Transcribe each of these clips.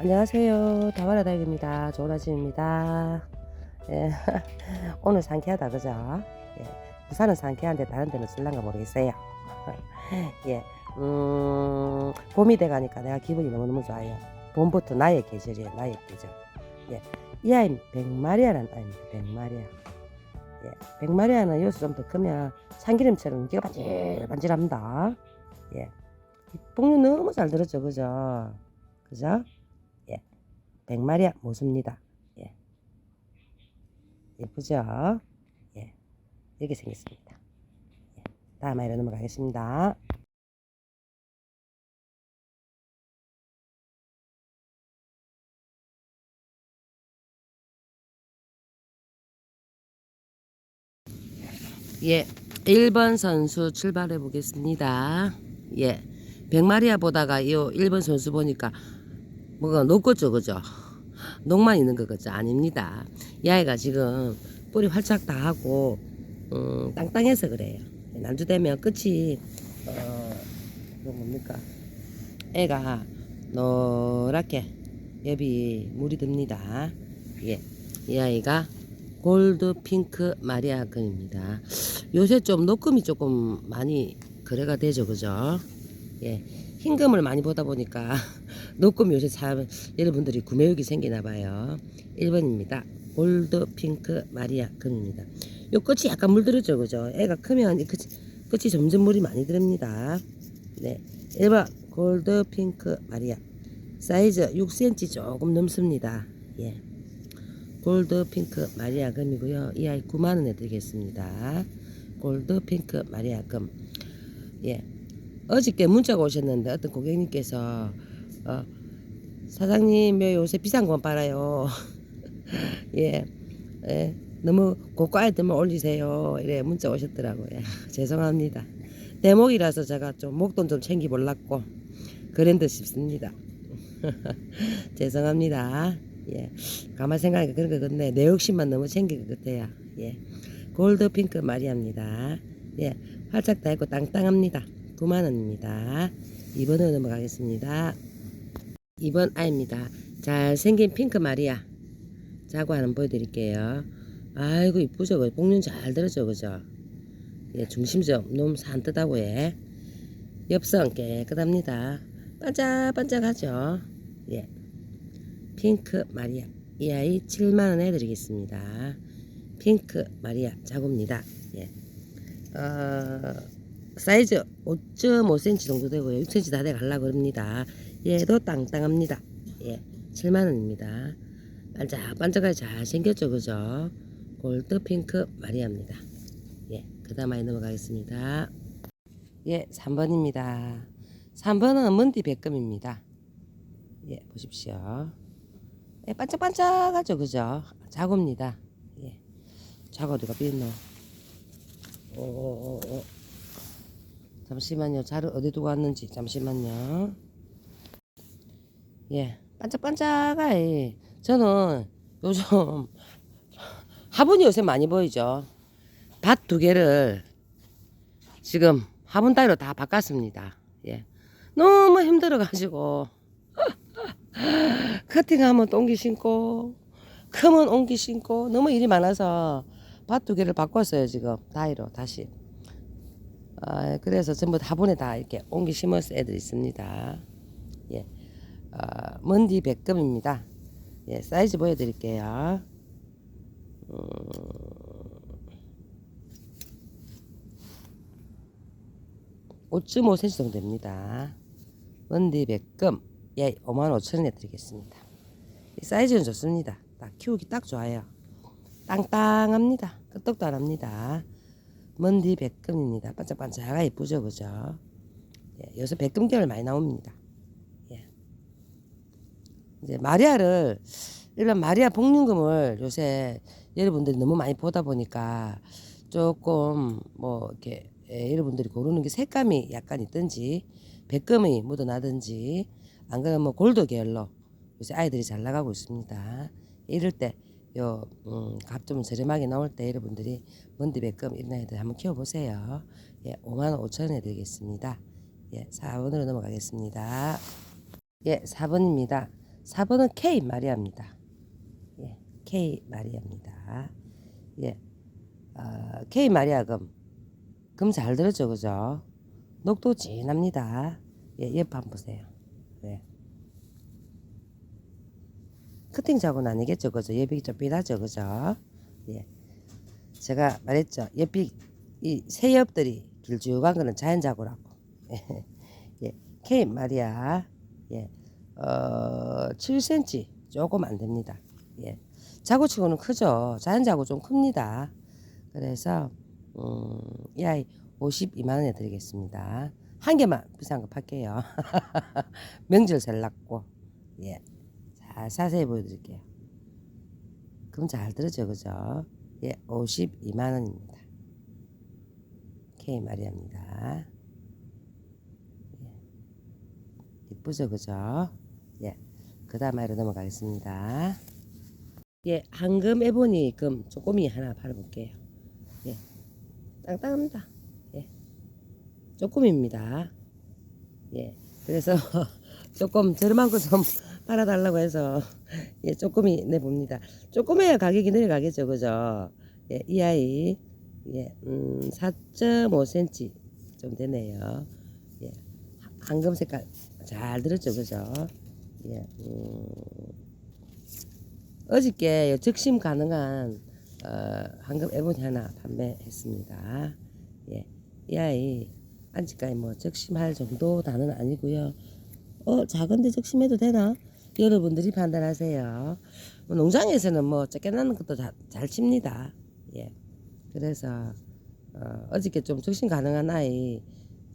안녕하세요. 다와라 다육입니다. 좋은 아침입니다. 예, 오늘 상쾌하다, 그죠? 예, 부산은 상쾌한데 다른 데는 쓸란가 모르겠어요. 예, 음, 봄이 돼가니까 내가 기분이 너무너무 좋아요. 봄부터 나의 계절이에요, 나의 계절. 예, 이 아이 백마리아라는 아이입니다, 백마리아. 예, 백마리아는 여기서 좀더 크면 참기름처럼 기가 반질반질합니다. 예, 이 복류 너무 잘 들었죠, 그죠? 그죠? 예, 백마리아 모습니다. 예, 예쁘죠? 예, 이렇게 생겼습니다. 예, 다음 아이로 넘어가겠습니다. 예, 1번 선수 출발해 보겠습니다. 예, 백마리아 보다가 이 1번 선수 보니까 뭐가 녹겠죠, 그죠? 녹만 있는 거 그죠? 아닙니다. 이 아이가 지금 뿌리 활짝 다 하고 음, 땅땅해서 그래요. 난주 되면 끝이 어, 이거 뭡니까? 애가 노랗게 옆이 물이 듭니다. 예, 이 아이가 골드 핑크 마리아금입니다. 요새 좀 녹금이 조금 많이 거래가 되죠, 그죠? 예, 흰금을 많이 보다 보니까 녹금 요새 참 여러분들이 구매욕이 생기나 봐요. 1번입니다. 골드 핑크 마리아 금입니다. 요 끝이 약간 물들었죠, 그죠? 애가 크면 이 끝이, 끝이 점점 물이 많이 들습니다. 네, 1번 골드 핑크 마리아 사이즈 6cm 조금 넘습니다. 예. 골드 핑크 마리아 금이고요. 이 아이 9만 원에 드리겠습니다. 골드 핑크 마리아 금. 예. 어저께 문자가 오셨는데 어떤 고객님께서 어, 사장님 왜 요새 비싼 건 팔아요. 예. 예. 너무 고가에 들면 올리세요. 이래 문자 오셨더라고요. 예, 죄송합니다. 대목이라서 제가 좀 목돈 좀 챙기 몰랐고 그런 듯 싶습니다. 죄송합니다. 예. 가만 생각하니까 그런 거 같네. 내 욕심만 너무 챙길 것 같아요. 예. 골드 핑크 마리아입니다. 예. 활짝 다 있고 땅땅합니다. 9만원입니다. 2번으로 넘어가겠습니다. 2번 아입니다. 잘생긴 핑크 마리아. 자고 하나 보여드릴게요. 아이고, 이쁘죠? 복륜 잘 들었죠? 그죠? 예, 중심점 너무 산뜻하고, 예. 엽성 깨끗합니다. 반짝반짝하죠? 예. 핑크 마리아. 이 아이 7만원에 드리겠습니다. 핑크 마리아 자구입니다. 예. 어, 사이즈 5.5cm 정도 되고요. 6cm 다 돼 갈라 그럽니다. 얘도 땅땅합니다. 예. 7만원입니다. 반짝반짝하게 잘 생겼죠. 그죠? 골드 핑크 마리아입니다. 예. 그 다음 아이 넘어가겠습니다. 예. 3번입니다. 3번은 먼디 백금입니다. 예. 보십시오. 예, 반짝반짝하죠, 그죠? 자고입니다. 예. 자고 어디가 삐었노? 오오오오. 잠시만요. 자를 어디 두고 왔는지 잠시만요. 예, 반짝반짝하게. 저는 요즘 화분이 요새 많이 보이죠. 밭 두 개를 지금 화분 따위로 다 바꿨습니다. 예, 너무 힘들어가지고. 커팅하면 또 옮기 신고 크면 옮기 신고 너무 일이 많아서 밭 두 개를 바꿨어요 지금 다이로 다시 아, 그래서 전부 다분에 다 이렇게 옮기 심어서 애들 있습니다 예, 아, 먼디 백금입니다 예, 사이즈 보여드릴게요 음, 5.5cm 정도 됩니다 먼디 백금 예, 5만 5천 원에 드리겠습니다. 이 사이즈는 좋습니다. 딱 키우기 딱 좋아요. 땅땅합니다. 끄떡도 안 합니다. 먼디 백금입니다. 반짝반짝하게 이쁘죠, 그죠? 예, 요새 백금 계열 많이 나옵니다. 예. 이제 마리아를 일반 마리아 복륜금을 요새 여러분들이 너무 많이 보다 보니까 조금 뭐 이렇게 예, 여러분들이 고르는 게 색감이 약간 있든지 백금이 묻어나든지 안 그러면 뭐 골드 계열로 요새 아이들이 잘 나가고 있습니다. 이럴 때, 요, 음, 값 좀 저렴하게 나올 때 여러분들이 먼디 백금 이런 아이들 한번 키워보세요. 예, 5만 5천 원에 드리겠습니다. 예, 4번으로 넘어가겠습니다. 예, 4번입니다. 4번은 K 마리아입니다. 예, K 마리아입니다. 예, 어, K 마리아 금. 금 잘 들었죠, 그죠? 녹도 진합니다. 예, 옆 한번 보세요. 예. 커팅 자국은 아니겠죠, 그죠? 옆이 좀 삐하죠, 그죠? 예. 제가 말했죠. 옆이, 이새 옆들이 길쭉한 거는 자연 자국라고. 예. 예. K 마리아. 예. 어, 7cm 조금 안 됩니다. 예. 자구치고는 크죠. 자연 자구 좀 큽니다. 그래서 음, 이 아이 52만 원에 드리겠습니다. 한 개만 비싼 거 팔게요. 명절 셀났고 예. 자, 자세히 보여드릴게요. 그럼 잘 들었죠, 그죠? 예, 52만 원입니다. K 마리아입니다. 예. 이쁘죠, 그죠? 예. 그 다음으로 넘어가겠습니다. 예, 황금 에보니 금 쪼꼬미 하나 팔아볼게요. 예, 땅땅합니다. 예, 쪼꼬미입니다. 예, 그래서 조금 저렴한 거좀 팔아달라고 해서 예, 쪼꼬미 내봅니다. 쪼꼬미야 가격이 내려가겠죠, 그죠? 예, 이 아이 예, 음, 4.5cm 좀 되네요. 예, 황금 색깔 잘 들었죠, 그죠? 예, 음, 어저께 적심 가능한 어, 황금 에보니 하나 판매했습니다. 예, 이 아이 아직까지 뭐 적심할 정도 다는 아니고요. 어, 작은데 적심해도 되나? 여러분들이 판단하세요. 뭐 농장에서는 뭐 작게 나는 것도 자, 잘 칩니다. 예, 그래서 어, 어저께 좀 적심 가능한 아이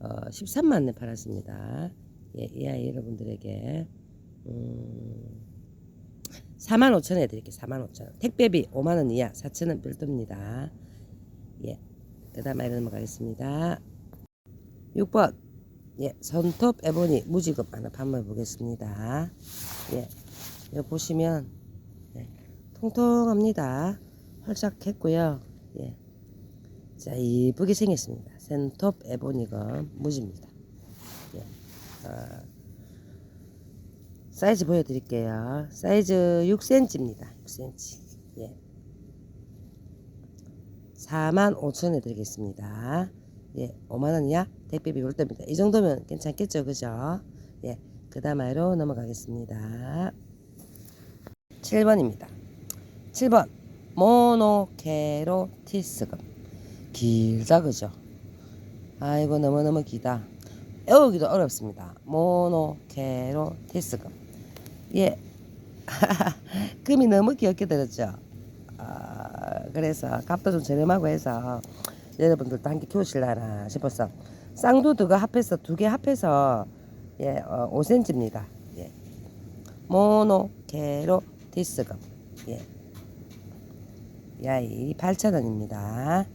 어, 13만 원 팔았습니다. 예, 이 아이 여러분들에게 음, 4만 5천 원 해드릴게요. 4만 5천 원. 택배비 5만 원 이하 4천 원 별도입니다. 예. 그 다음에 넘어가겠습니다. 6번. 예. 손톱 에보니 무지급 하나 판매해 보겠습니다. 예. 여기 보시면 예. 통통합니다. 활짝 했고요. 예. 자, 이쁘게 생겼습니다. 손톱 에보니금 무지입니다. 예. 어, 사이즈 보여드릴게요. 사이즈 6cm입니다. 6cm. 예. 4만 5천에 드리겠습니다. 예, 5만 원이야 택배비 별도입니다. 이 정도면 괜찮겠죠, 그죠? 예, 그 다음으로 넘어가겠습니다. 7번입니다. 7번 모노케로티스금 길다, 그죠? 아이고 너무너무 기다. 외우기도 어렵습니다. 모노케로티스금 예. 금이 너무 귀엽게 들었죠. 아, 그래서 값도 좀 저렴하고 해서 여러분들도 함께 키우실라나 싶어서 쌍두 두가 합해서 두 개 합해서 예, 어, 5cm입니다. 예. 모노케로 디스금 예. 야이 8,000원입니다.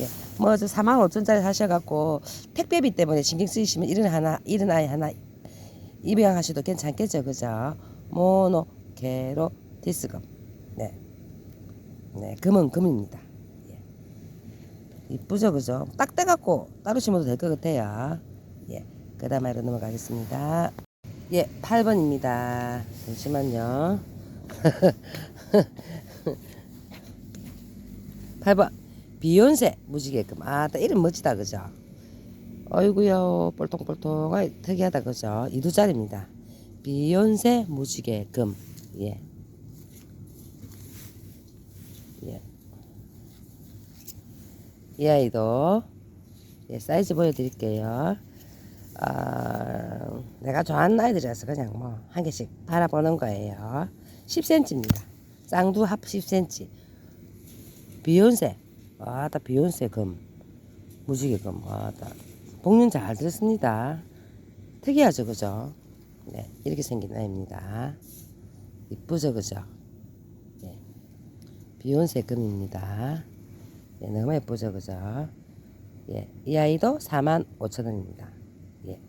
예. 뭐저 4만 5천짜리 사셔갖고 택배비 때문에 신경 쓰이시면 이런 하나 이런 아이 하나 입양하셔도 괜찮겠죠, 그죠? 모노 게로 디스금. 네. 네, 금은 금입니다. 예. 이쁘죠, 그죠? 딱 떼갖고 따로 심어도 될 것 같아요. 예. 그 다음으로 넘어가겠습니다. 예, 8번입니다. 잠시만요. 8번. 비욘세 무지개금. 아, 또 이름 멋지다, 그죠? 어이구요, 뻘통뻘통하게 특이하다, 그죠? 이두짜리입니다. 비욘세 무지개 금. 예. 예. 이 아이도 예, 사이즈 보여드릴게요. 아, 내가 좋아하는 아이들이라서 그냥 뭐 한 개씩 바라보는 거예요. 10cm입니다. 쌍두 합 10cm. 비욘세. 와 다 비욘세 금. 무지개 금. 와 다. 복륜 잘 들었습니다. 특이하죠, 그죠? 네, 이렇게 생긴 아이입니다. 이쁘죠, 그죠? 네. 비욘세 금입니다. 네, 너무 예쁘죠, 그죠? 예, 이 아이도 4만 5천 원입니다. 예.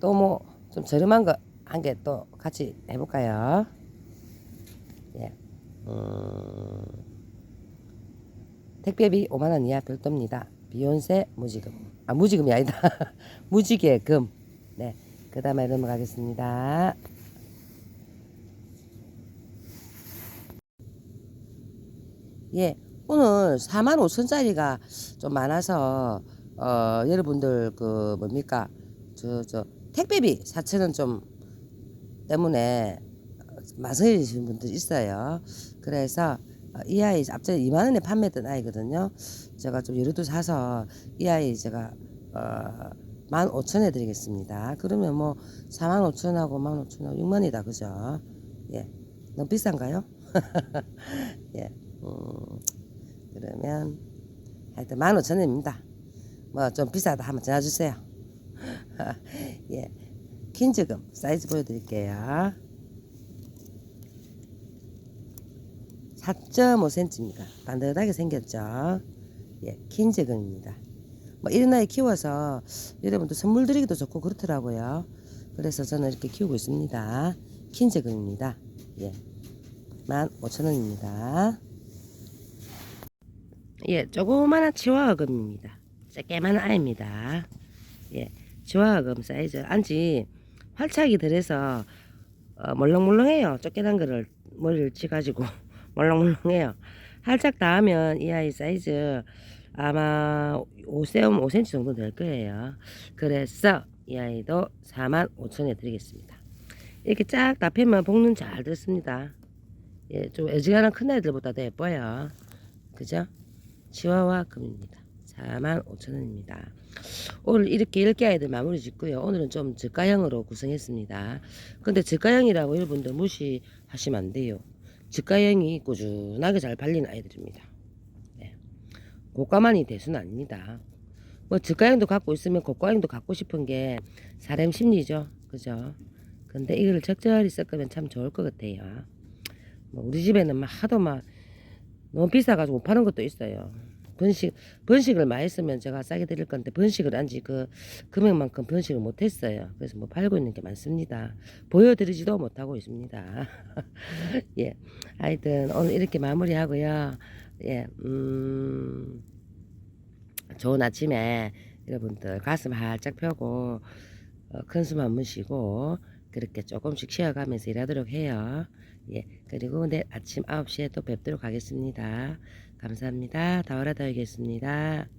또 뭐, 좀 저렴한 거 한 개 또 같이 해볼까요? 예. 음, 택배비 5만 원 이하 별도입니다. 비욘세 무지금. 아, 무지금이 아니다. 무지개금. 네. 그 다음에 넘어가겠습니다. 예, 오늘 4만 5천짜리가 좀 많아서 어, 여러분들 그 뭡니까 저 저 택배비 사체는 좀 때문에 마성해지신 분들 있어요. 그래서 어, 이 아이 앞전에 2만 원에 판매했던 아이거든요. 제가 좀 여러 두 사서 이 아이 제가 어, 15,000원 해드리겠습니다. 그러면 뭐 4만 5천하고 1만 5천하고 6만이다 그죠? 예, 너무 비싼가요? 예, 음, 그러면 하여튼 15,000원입니다. 뭐 좀 비싸다 하면 전화 주세요. 예, 킨즈금 사이즈 보여드릴게요. 4.5cm입니다. 반듯하게 생겼죠. 예, 킨즈금입니다. 뭐 이런 아이 키워서 여러분들 선물 드리기도 좋고 그렇더라고요. 그래서 저는 이렇게 키우고 있습니다. 킨즈금입니다. 예, 15,000원입니다. 예, 조그마한 치와어금입니다. 조그마한 아이입니다. 예, 치와어금 사이즈 안지 활착이 들어서 어, 멀렁멀렁해요. 쫓겨난 거를 머리를 치가지고 멀렁멀렁해요. 활착 닿으면 이 아이 사이즈 아마 5cm, 5cm 정도 될 거예요. 그래서 이 아이도 4만 5천에 드리겠습니다. 이렇게 쫙다 펴면 복는 잘 됐습니다. 예, 좀 애지간한 큰 애들보다 더 예뻐요. 그죠? 치와와 금입니다. 4만 5천 원입니다. 오늘 이렇게 10개 아이들 마무리 짓고요. 오늘은 좀 저가형으로 구성했습니다. 근데 저가형이라고 여러분들 무시하시면 안 돼요. 저가형이 꾸준하게 잘 발리는 아이들입니다. 네. 고가만이 대수는 아닙니다. 뭐 저가형도 갖고 있으면 고가형도 갖고 싶은 게 사람 심리죠. 그죠? 근데 이거를 적절히 섞으면 참 좋을 것 같아요. 뭐 우리 집에는 막 하도 막 너무 비싸가지고 못 파는 것도 있어요. 번식, 번식을 많이 쓰면 제가 싸게 드릴 건데, 번식을 안지 그 금액만큼 번식을 못 했어요. 그래서 뭐 팔고 있는 게 많습니다. 보여드리지도 못하고 있습니다. 예. 하여튼, 오늘 이렇게 마무리하고요. 예, 음, 좋은 아침에 여러분들 가슴 활짝 펴고, 어, 큰숨 한 번 쉬고, 그렇게 조금씩 쉬어가면서 일하도록 해요. 예, 그리고 내일 아침 9시에 또 뵙도록 하겠습니다. 감사합니다. 다와라 다이겠습니다.